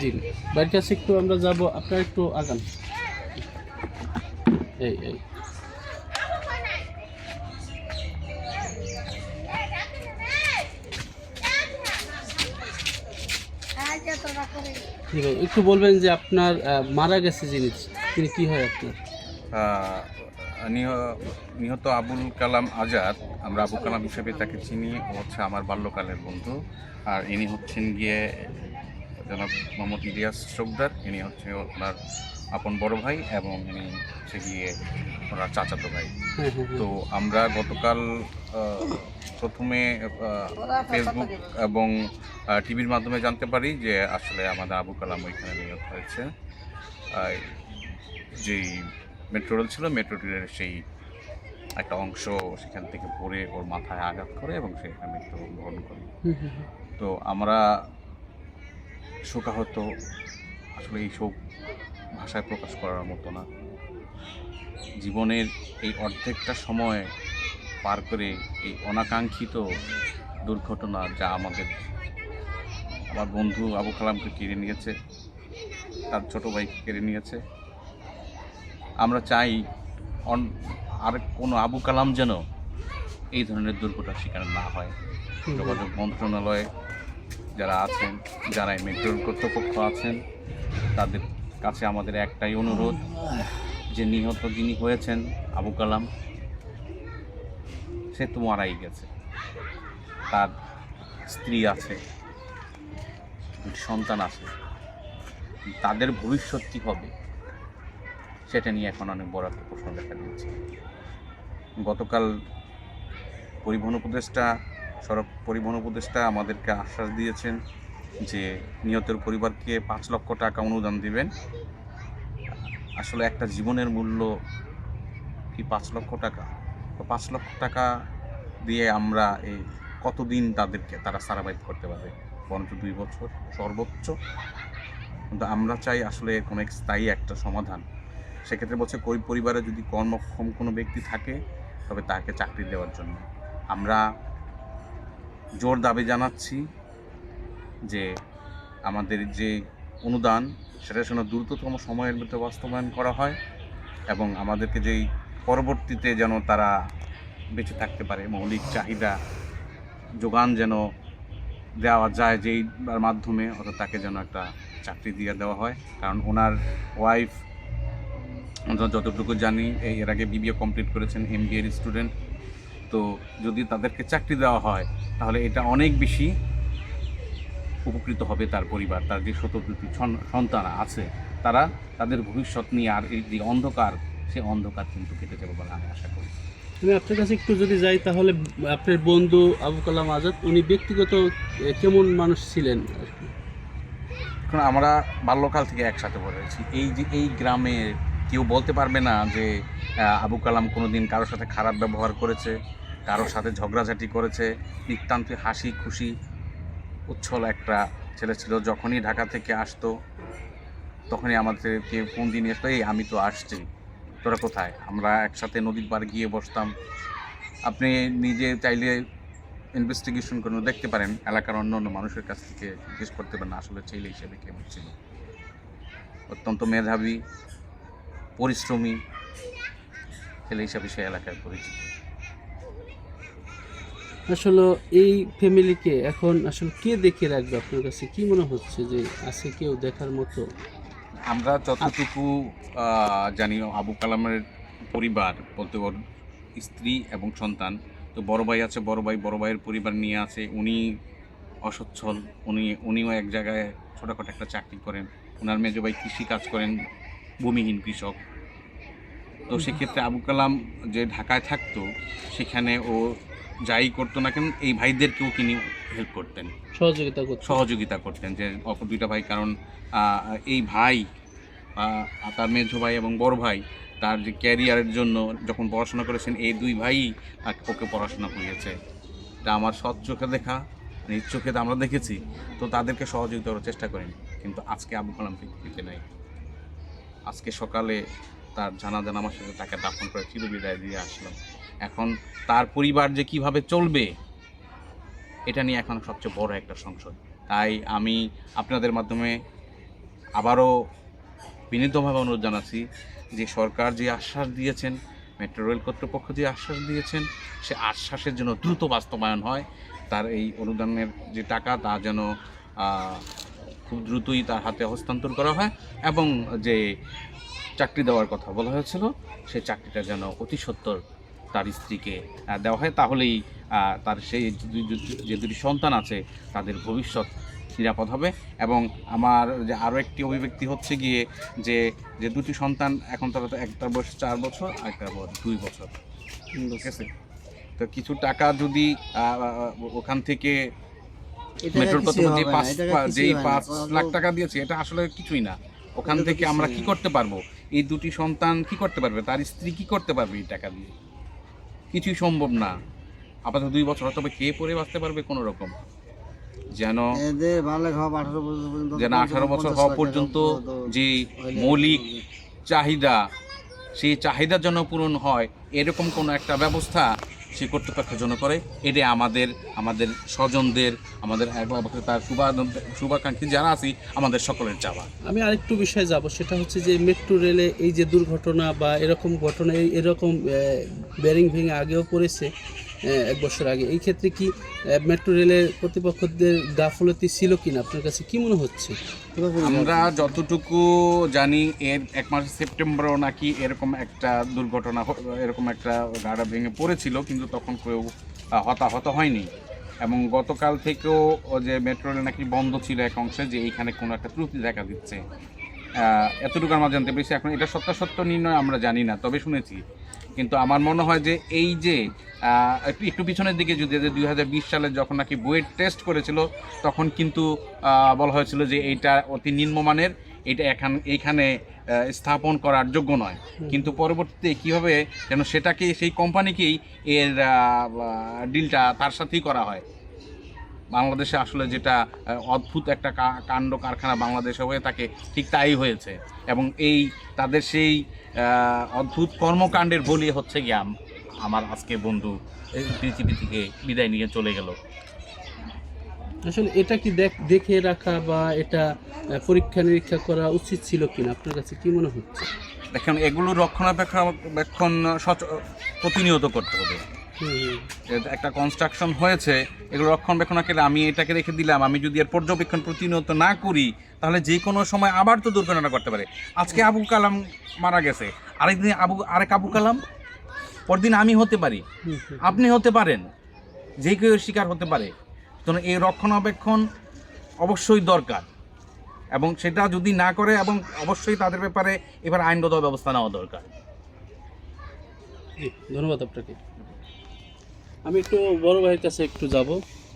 জি। বাড়ির কাছে একটু আমরা যাব, আপনার একটু আগান। এই এই। একটু বলবেন যে আপনার মারা গেছে যিনি, তিনি কি হয় আপনার? নিহত আবুল কালাম আজাদ আমরা আবুল কালাম হিসেবে তাকে চিনি ও হচ্ছে আমার বাল্যকালের বন্ধু। আর ইনি হচ্ছেন গিয়ে জনাব মোহাম্মদ ইলিয়াস চোকদার ইনি হচ্ছে ওনার আপন বড় ভাই এবং ইনি হচ্ছে গিয়ে ওনার চাচাতো ভাই। তো আমরা গতকাল প্রথমে ফেসবুক এবং টিভির মাধ্যমে জানতে পারি যে আসলে আমাদের আবু কালাম ওইখানে নিহত হয়েছে। যেই মেট্রো রেল ছিল। মেট্রো রেলের সেই একটা অংশ সেখান থেকে পড়ে ওর মাথায় আঘাত করে এবং সেখানে মৃত্যুবরণ করে। তো আমরা শোকাহত। আসলে এই শোক ভাষায় প্রকাশ করার মতো না। জীবনের এই অর্ধেকটা সময় পার করে এই অনাকাঙ্ক্ষিত দুর্ঘটনা যা আমাদের আমার বন্ধু আবু কালামকে কেড়ে নিয়েছে তার ছোট ভাইকে কেড়ে নিয়েছে আমরা চাই অন- আর কোনো আবু কালাম যেন এই ধরনের দুর্ঘটনার শিকার না হয়। যোগাযোগ মন্ত্রণালয়ে যারা আছেন যারা মেট্রোর কর্তৃপক্ষ আছেন তাদের কাছে আমাদের একটাই অনুরোধ যে নিহত যিনি হয়েছেন আবু কালাম সে তো মারাই গেছে। তার স্ত্রী আছে সন্তান আছে। তাদের ভবিষ্যৎ কী হবে? সেটা নিয়ে এখন অনেক বড় একটা প্রশ্ন দেখা দিয়েছে গতকাল পরিবহন উপদেষ্টা, সড়ক পরিবহন উপদেষ্টা আমাদেরকে আশ্বাস দিয়েছেন যে নিহতের পরিবারকে পাঁচ লক্ষ টাকা অনুদান দিবেন। আসলে একটা জীবনের মূল্য কি পাঁচ লক্ষ টাকা? তো পাঁচ লক্ষ টাকা দিয়ে আমরা এই কতদিন তাদেরকে তারা সারাভাইভ করতে পারবে? বরঞ্চ দুই বছর সর্বোচ্চ। কিন্তু আমরা চাই আসলে কোনো স্থায়ী একটা সমাধান। সেক্ষেত্রে বলছে ওই পরিবারে যদি কর্মক্ষম কোনো ব্যক্তি থাকে, তবে তাকে চাকরি দেওয়ার জন্য। আমরা জোর দাবি জানাচ্ছি যে আমাদের যে অনুদান, সেটা যেন দ্রুততম সময়ের মধ্যে বাস্তবায়ন করা হয় এবং আমাদেরকে যেই পরবর্তীতে যেন তারা বেঁচে থাকতে পারে, মৌলিক চাহিদা যোগান যেন দেওয়া যায় যেই মাধ্যমে, অর্থাৎ তাকে যেন একটা চাকরি দিয়ে দেওয়া হয়। কারণ ওনার ওয়াইফ যতটুকু জানি এই এর আগে বিবিএ কমপ্লিট করেছেন এমবিএ এর স্টুডেন্ট তো যদি তাদেরকে চাকরি দেওয়া হয় তাহলে এটা অনেক বেশি উপকৃত হবে তার পরিবার তার যে শতপ্রতি সন্তান আছে তারা তাদের ভবিষ্যৎ নিয়ে আর এই যে অন্ধকার সে অন্ধকার কিন্তু কেটে যাবে বলে আমি আশা করি। আমি আপনার কাছে একটু যদি যাই তাহলে আপনার বন্ধু আবু কালাম আজাদ উনি ব্যক্তিগত কেমন মানুষ ছিলেন? আর কি? এখন আমরা বাল্যকাল থেকে একসাথে পড়েছি এই যে এই গ্রামে কেউ বলতে পারবে না যে আবু কালাম কোনো দিন কারোর সাথে খারাপ ব্যবহার করেছে, কারোর সাথে ঝগড়াঝাটি করেছে, নিতান্ত হাসি খুশি, উচ্ছল একটা ছেলে ছিল। যখনই ঢাকা থেকে আসতো, তখনই আমাদেরকে ফোন দিয়ে নিয়ে আসতো এই, আমি তো আসছি, তোরা কোথায়? আমরা একসাথে নদীর পাড়ে গিয়ে বসতাম। আপনি নিজে চাইলে ইনভেস্টিগেশন করে দেখতে পারেন, এলাকার অন্য অন্য মানুষের কাছ থেকে জিজ্ঞেস করতে পারেন, আসলে ছেলে হিসেবে কেমন ছিল। অত্যন্ত মেধাবী পরিশ্রমী ছেলে হিসাবে সে এলাকায় পরিচিত। আসলে এই ফ্যামিলিকে এখন আসলে কে দেখে রাখবে আপনার কাছে? কি মনে হচ্ছে যে আছে কেউ দেখার মতো? আমরা যতটুকু জানি আবু কালামের পরিবার বলতে ওর স্ত্রী এবং সন্তান। তো বড় ভাই আছে বড় ভাই বড় ভাইয়ের পরিবার নিয়ে আছে উনি অসচ্ছল উনি উনিও এক জায়গায় ছোটোখাটো একটা চাকরি করেন। ওনার মেজো ভাই কৃষি কাজ করেন ভূমিহীন কৃষক। তো সেক্ষেত্রে আবু কালাম যে ঢাকায় থাকতো সেখানে ও যাই করতো না কেন এই ভাইদেরকেও তিনি হেল্প করতেন। সহযোগিতা সহযোগিতা করতেন যে অপর দুইটা ভাই কারণ এই ভাই তার মেঝো ভাই এবং বড় ভাই তার যে ক্যারিয়ারের জন্য যখন পড়াশোনা করেছেন এই দুই ভাই ওকে পড়াশোনা করিয়েছে। এটা আমার সৎ চোখে দেখা নিজ চোখে তো আমরা দেখেছি তো তাদেরকে সহযোগিতা করার চেষ্টা করেন। কিন্তু আজকে আবু কালাম পৃথিবীতে নাই। আজকে সকালে তার জানাজা নামার সাথে তাকে দাফন করে চিরবিদায় দিয়ে আসলাম। এখন তার পরিবার যে কীভাবে চলবে, এটা নিয়ে এখন সবচেয়ে বড় একটা সংশয়। তাই আমি আপনাদের মাধ্যমে আবারও বিনীতভাবে অনুরোধ জানাচ্ছি যে সরকার যে আশ্বাস দিয়েছেন, মেট্রো রেল কর্তৃপক্ষ যে আশ্বাস দিয়েছেন, সে আশ্বাসের জন্য দ্রুত বাস্তবায়ন হয়। তার এই অনুদানের যে টাকা, তা যেন খুব দ্রুতই তার হাতে হস্তান্তর করা হয় এবং যে চাকরি দেওয়ার কথা বলা হয়েছিল সেই চাকরিটা যেন অতি সত্বর তার স্ত্রীকে দেওয়া হয়। তাহলেই তার সেই যে দুটি সন্তান আছে তাদের ভবিষ্যৎ নিরাপদ হবে। এবং আমার যে আরও একটি অভিব্যক্তি হচ্ছে গিয়ে যে যে দুটি সন্তান এখন তারা তো একটার বয়স চার বছর আর একটার বয়স দুই বছর। ঠিক আছে? তো কিছু টাকা যদি ওখান থেকে মেট্রোর কত যে পাঁচ যেই পাঁচ লাখ টাকা দিয়েছে এটা আসলে কিছুই না। ওখান থেকে আমরা কি করতে পারব? এই দুটি সন্তান কি করতে পারবে? তার স্ত্রী কি করতে পারবে এই টাকা দিয়ে? কিছুই সম্ভব না। আপাতত দুই বছর তবে কে পরে বাঁচতে পারবে কোনো রকম। যেন যেন আঠারো বছর হওয়া পর্যন্ত যে মৌলিক চাহিদা সেই চাহিদা যেন পূরণ হয় এরকম কোনো একটা ব্যবস্থা সে কর্তৃপক্ষ জন্য করে। এটা আমাদের আমাদের স্বজনদের, আমাদের এক- তার শুভা, শুভাকাঙ্ক্ষী যারা আছি, আমাদের সকলের চাওয়া। আমি আরেকটু বিষয়ে যাব, সেটা হচ্ছে যে মেট্রো রেলে এই যে দুর্ঘটনা বা এরকম ঘটনা এরকম ব্যারিং ভেঙে আগেও পড়েছে। এক বছর আগে। এই ক্ষেত্রে কি মেট্রো রেলের কর্তৃপক্ষদের গাফলতি ছিল কিনা? আপনার কাছে কি মনে হচ্ছে? আমরা যতটুকু জানি, এর এক মাস সেপ্টেম্বরও নাকি এরকম একটা দুর্ঘটনা এরকম একটা গাড়া ভেঙে পড়েছিল, কিন্তু তখন কেউ হতাহত হয়নি। এবং গতকাল থেকেও যে মেট্রো রেল নাকি বন্ধ ছিল এক অংশে, যে এইখানে কোনো একটা ত্রুটি দেখা দিচ্ছে। এতটুকু আমরা জানতে পেরেছি। এখন এটা সত্যাসত্য নির্ণয় আমরা জানি না, তবে শুনেছি। কিন্তু আমার মনে হয় যে এই যে একটু একটু পিছনের দিকে যদি দুই হাজার বিশ সালে যখন নাকি বইয়ের টেস্ট করেছিল তখন কিন্তু বলা হয়েছিল যে এইটা অতি নিম্নমানের এটা এখান এইখানে স্থাপন করার যোগ্য নয়। কিন্তু পরবর্তীতে কীভাবে যেন সেটাকে সেই কোম্পানিকেই এর ডিলটা তার সাথেই করা হয়। বাংলাদেশে আসলে যেটা অদ্ভুত একটা কাণ্ড কারখানা বাংলাদেশে হয়ে থাকে ঠিক তাই হয়েছে। এবং এই তাদের সেই অদ্ভুত কর্মকাণ্ডের বলি হচ্ছে গিয়ে আমার আজকে বন্ধু এই পৃথিবী থেকে বিদায় নিয়ে চলে গেল। আসলে এটা কি দেখ দেখে রাখা বা এটা পরীক্ষা নিরীক্ষা করা উচিত ছিল কিনা? আপনার কাছে কি মনে হচ্ছে? দেখেন এগুলো রক্ষণাবেক্ষণ সচ- প্রতিনিয়ত করতে হবে। একটা কনস্ট্রাকশন হয়েছে এগুলো রক্ষণাবেক্ষণ করে আমি এটাকে রেখে দিলাম আমি যদি এর পর্যবেক্ষণ প্রতিনিয়ত না করি তাহলে যে কোনো সময় আবার তো দুর্ঘটনা করতে পারে। আজকে আবু কালাম মারা গেছে আরেকদিন আবু আরেক আবু কালাম পরদিন আমি হতে পারি। আপনি হতে পারেন যে কেউ এর শিকার হতে পারে। তো এই রক্ষণাবেক্ষণ অবশ্যই দরকার এবং সেটা যদি না করে এবং অবশ্যই তাদের ব্যাপারে এবার আইনগত ব্যবস্থা নেওয়া দরকার। ধন্যবাদ আপনাকে। আমি একটু বড় ভাইয়ের কাছে একটু যাব।